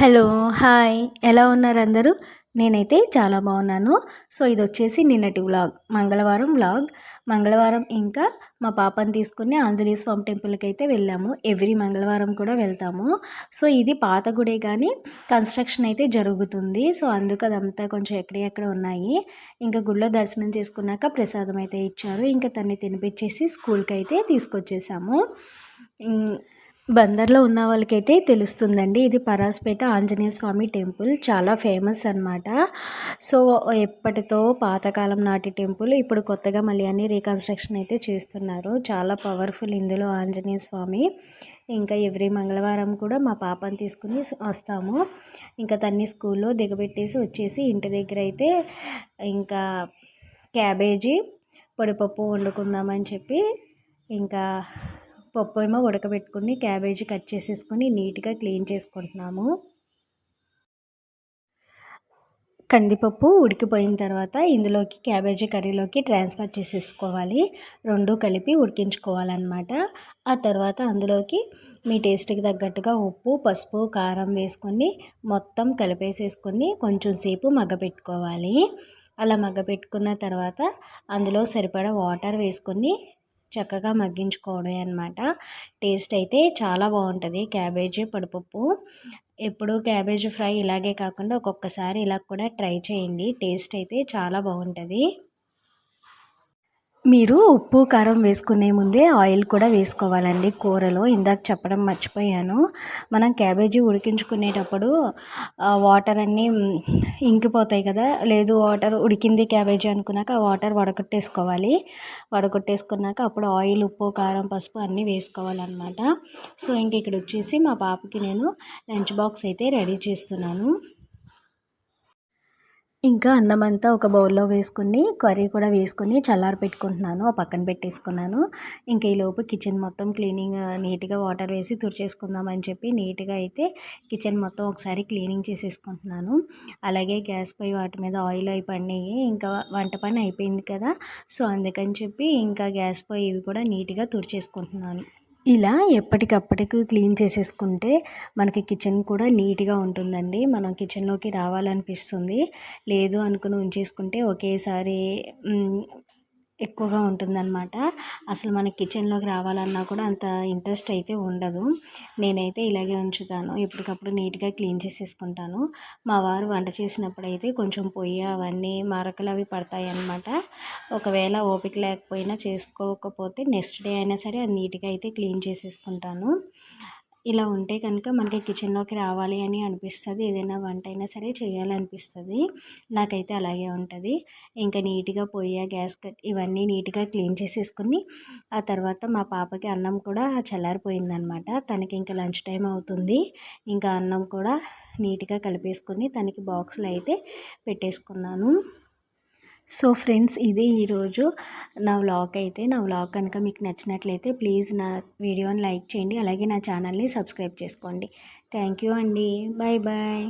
Hello hi. ఎలా ఉన్నారు అందరూ? నేనైతే చాలా బాగున్నాను. సో ఇది వచ్చేసి నిన్నటి వ్లాగ్ మంగళవారం వ్లాగ్. మంగళవారం ఇంకా మా పాపని తీసుకుని ఆంజనేయ స్వామి టెంపుల్కి అయితే వెళ్ళాము. ఎవ్రీ మంగళవారం కూడా వెళ్తాము. సో ఇది పాత గుడే కానీ కన్స్ట్రక్షన్ అయితే జరుగుతుంది. సో అందుకు అదంతా కొంచెం ఎక్కడెక్కడ ఉన్నాయి. ఇంకా గుడిలో దర్శనం చేసుకున్నాక ప్రసాదం అయితే ఇచ్చారు. ఇంకా తన్ని తినిపించేసి స్కూల్కి అయితే తీసుకొచ్చేసాము బందర్లో ఉన్న వాళ్ళకైతే తెలుస్తుందండి. ఇది పరాస్పేట ఆంజనేయ స్వామి టెంపుల్. చాలా ఫేమస్ అనమాట సో ఎప్పటితో పాతకాలం నాటి టెంపుల్. ఇప్పుడు కొత్తగా మళ్ళీ అన్ని రీకన్స్ట్రక్షన్ అయితే చేస్తున్నారు. చాలా పవర్ఫుల్ ఇందులో ఆంజనేయ స్వామి. ఇంకా ఎవ్రీ మంగళవారం కూడా మా పాపని తీసుకుని వస్తాము. ఇంకా తన్ని స్కూల్లో దిగబెట్టేసి వచ్చేసి ఇంటి దగ్గర అయితే ఇంకా క్యాబేజీ పొడిపప్పు వండుకుందామని చెప్పి ఇంకా పప్పు ఏమో ఉడకబెట్టుకుని క్యాబేజీ కట్ చేసేసుకొని నీట్గా క్లీన్ చేసుకుంటున్నాము. కందిపప్పు ఉడికిపోయిన తర్వాత ఇందులోకి క్యాబేజీ కర్రీలోకి ట్రాన్స్ఫర్ చేసేసుకోవాలి. రెండు కలిపి ఉడికించుకోవాలన్నమాట. ఆ తర్వాత అందులోకి మీ టేస్ట్కి తగ్గట్టుగా ఉప్పు పసుపు కారం వేసుకొని మొత్తం కలిపేసేసుకొని కొంచెం సేపు మగ్గపెట్టుకోవాలి. అలా మగ్గపెట్టుకున్న తర్వాత అందులో సరిపడా వాటర్ వేసుకొని చక్కగా మగ్గించుకోవడమే అనమాట టేస్ట్ అయితే చాలా బాగుంటుంది. క్యాబేజీ పడిపప్పు. ఎప్పుడు క్యాబేజీ ఫ్రై ఇలాగే కాకుండా ఒక్కొక్కసారి ఇలా కూడా ట్రై చేయండి. టేస్ట్ అయితే చాలా బాగుంటుంది. మీరు ఉప్పు కారం వేసుకునే ముందే ఆయిల్ కూడా వేసుకోవాలండి. కూరలో ఇందాక చెప్పడం మర్చిపోయాను. మనం క్యాబేజీ ఉడికించుకునేటప్పుడు వాటర్ అన్నీ ఇంకిపోతాయి కదా. లేదు వాటర్ ఉడికింది క్యాబేజీ అనుకున్నాక ఆ వాటర్ వడగొట్టేసుకోవాలి. వడగొట్టేసుకున్నాక అప్పుడు ఆయిల్ ఉప్పు కారం పసుపు అన్నీ వేసుకోవాలన్నమాట. సో ఇంక ఇక్కడ వచ్చేసి మా పాపకి నేను లంచ్ బాక్స్ అయితే రెడీ చేస్తున్నాను. ఇంకా అన్నం అంతా ఒక బౌల్లో వేసుకుని కర్రీ కూడా వేసుకుని చల్లారి పెట్టుకుంటున్నాను. పక్కన పెట్టేసుకున్నాను. ఇంకా ఈలోపు కిచెన్ మొత్తం క్లీనింగ్ నీట్గా వాటర్ వేసి తుడిచేసుకుందామని చెప్పి నీట్గా అయితే కిచెన్ మొత్తం ఒకసారి క్లీనింగ్ చేసేసుకుంటున్నాను. అలాగే గ్యాస్ పై వాటి మీద ఆయిల్ అయి పడినాయి. ఇంకా వంట పని అయిపోయింది కదా. సో అందుకని చెప్పి ఇంకా గ్యాస్ పొయ్యి ఇవి కూడా నీట్గా తుడిచేసుకుంటున్నాను. ఇలా ఎప్పటికప్పటికి క్లీన్ చేసేసుకుంటే మనకి కిచెన్ కూడా నీట్గా ఉంటుందండి. మనం కిచెన్లోకి రావాలనిపిస్తుంది. లేదు అనుకుని ఉంచేసుకుంటే ఒకేసారి ఎక్కువగా ఉంటుందన్నమాట. అసలు మన కిచెన్లోకి రావాలన్నా కూడా అంత ఇంట్రెస్ట్ అయితే ఉండదు. నేనైతే ఇలాగే ఉంచుతాను. ఎప్పటికప్పుడు నీట్గా క్లీన్ చేసేసుకుంటాను. మా వారు వంట చేసినప్పుడు అయితే కొంచెం పొయ్యి అవన్నీ మరకలు అవి పడతాయి అన్నమాట ఒకవేళ ఓపిక లేకపోయినా చేసుకోకపోతే నెక్స్ట్ డే అయినా సరే అది నీట్గా అయితే క్లీన్ చేసేసుకుంటాను. ఇలా ఉంటే కనుక మనకి కిచెన్లోకి రావాలి అని అనిపిస్తుంది. ఏదైనా వంట అయినా సరే చేయాలనిపిస్తుంది. నాకైతే అలాగే ఉంటుంది. ఇంకా నీట్గా పొయ్యి గ్యాస్ కట్ ఇవన్నీ నీట్గా క్లీన్ చేసేసుకుని ఆ తర్వాత మా పాపకి అన్నం కూడా చల్లారిపోయిందనమాట. తనకి ఇంకా లంచ్ టైం అవుతుంది. ఇంకా అన్నం కూడా నీట్గా కలిపేసుకుని తనకి బాక్స్లో అయితే పెట్టేసుకున్నాను. సో ఫ్రెండ్స్ ఇది ఈరోజు నా వ్లాగ్ అయితే. నా వ్లాగ్ కనుక మీకు నచ్చినట్లయితే ప్లీజ్ నా వీడియోని లైక్ చేయండి. అలాగే నా ఛానల్ని సబ్స్క్రైబ్ చేసుకోండి. థ్యాంక్ యూ అండి. Bye bye.